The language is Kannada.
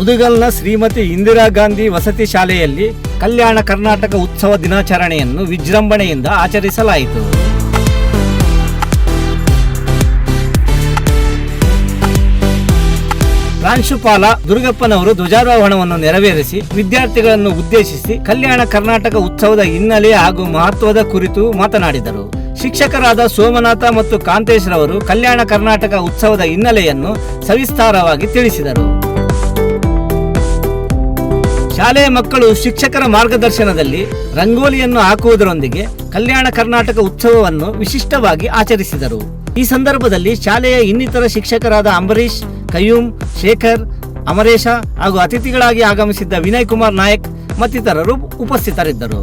ಮುದುಗಲ್ನ ಶ್ರೀಮತಿ ಇಂದಿರಾ ಗಾಂಧಿ ವಸತಿ ಶಾಲೆಯಲ್ಲಿ ಕಲ್ಯಾಣ ಕರ್ನಾಟಕ ಉತ್ಸವ ದಿನಾಚರಣೆಯನ್ನು ವಿಜೃಂಭಣೆಯಿಂದ ಆಚರಿಸಲಾಯಿತು. ಪ್ರಾಂಶುಪಾಲ ದುರ್ಗಪ್ಪನವರು ಧ್ವಜಾರೋಹಣವನ್ನು ನೆರವೇರಿಸಿ ವಿದ್ಯಾರ್ಥಿಗಳನ್ನು ಉದ್ದೇಶಿಸಿ ಕಲ್ಯಾಣ ಕರ್ನಾಟಕ ಉತ್ಸವದ ಹಿನ್ನೆಲೆ ಹಾಗೂ ಮಹತ್ವದ ಕುರಿತು ಮಾತನಾಡಿದರು. ಶಿಕ್ಷಕರಾದ ಸೋಮನಾಥ ಮತ್ತು ಕಾಂತೇಶ್ ರವರು ಕಲ್ಯಾಣ ಕರ್ನಾಟಕ ಉತ್ಸವದ ಹಿನ್ನೆಲೆಯನ್ನು ಸವಿಸ್ತಾರವಾಗಿ ತಿಳಿಸಿದರು. ಶಾಲೆಯ ಮಕ್ಕಳು ಶಿಕ್ಷಕರ ಮಾರ್ಗದರ್ಶನದಲ್ಲಿ ರಂಗೋಲಿಯನ್ನು ಹಾಕುವುದರೊಂದಿಗೆ ಕಲ್ಯಾಣ ಕರ್ನಾಟಕ ಉತ್ಸವವನ್ನು ವಿಶಿಷ್ಟವಾಗಿ ಆಚರಿಸಿದರು. ಈ ಸಂದರ್ಭದಲ್ಲಿ ಶಾಲೆಯ ಇನ್ನಿತರ ಶಿಕ್ಷಕರಾದ ಅಂಬರೀಶ್ ಕಯೂಮ್ ಶೇಖರ್, ಅಮರೇಶ ಹಾಗೂ ಅತಿಥಿಗಳಾಗಿ ಆಗಮಿಸಿದ್ದ ವಿನಯ್ ಕುಮಾರ್ ನಾಯಕ್ ಮತ್ತಿತರರು ಉಪಸ್ಥಿತರಿದ್ದರು.